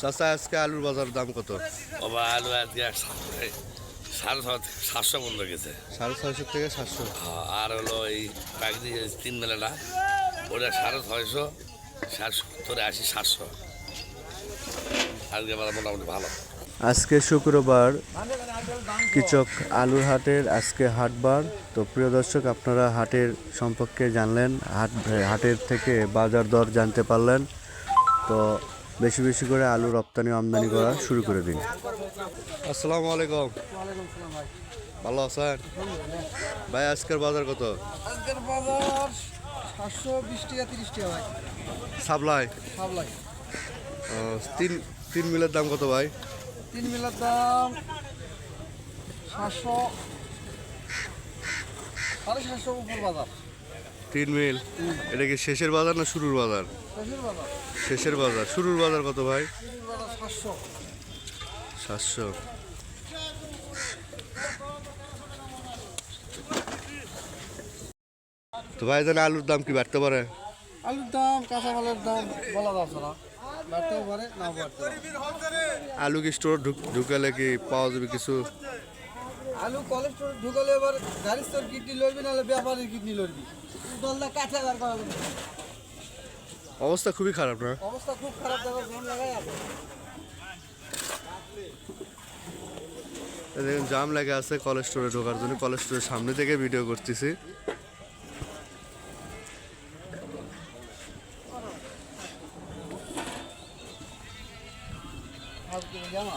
চাচা আজকে আলুর বাজার দাম কত? বাবা আলু আজকে সাড়ে সাতশো বন্ধ গেছে। সাড়ে ছয়শো থেকে সাতশো। আর হলো এই প্যাকেজি তিন মেলাটা ওটা সাড়ে ছয়শো ষাট সত্তরে আশি সাতশো। আজকে বাজার মোটামুটি ভালো। আজকে শুক্রবার কিচক আলুর হাটের আজকে হাটবার তো প্রিয় দর্শক আপনারা হাটের সম্পর্কে জানলেন হাট হাটের থেকে বাজার দর জানতে পারলেন। তো বেশি বেশি করে আলু রপ্তানি আমদানি করা শুরু করে দিন। আসসালামু আলাইকুম। ভালো আছেন? ভাই আজকের বাজার কত? আজকের বাজার সাতশো বিশ টাকা তিরিশ টাকা ভাই। সাপ্লাই সাবলাই। তিন তিন মিলের দাম কত ভাই? তিন মিলের দাম সাতশো সাড়ে সাতশো উপর বাজার। তিন মিল। এটা কি শেষের বাজার না শুরুর বাজার? শেষের বাজার। শুরুর বাজার কত ভাই? সাতশো। তো ভাই জানে আলুর দাম কি বাড়তে পারে? আলুর দাম কাঁচামালের দাম বলা যাচ্ছে না। বাড়তেও পারে নাও বাড়তে আলু কি স্টোর ঢুকালে কি পাওয়া যাবে কিছু? আলু কোলেস্ট্রল ঢুকালে এবার গাড়ির তোর কিডনি লড়বি নাহলে ব্যাপারের কিডনি লড়বি। দলটা কাঠে বার করা অবস্থা খুবই খারাপ না? অবস্থা খুব খারাপ দেখো জ্যাম লাগাই আছে। দেখুন জাম লাগে আছে কলেজ স্টোরে ঢোকার জন্য। কলেজ স্টোরের সামনে থেকে ভিডিও করতেছি। জামা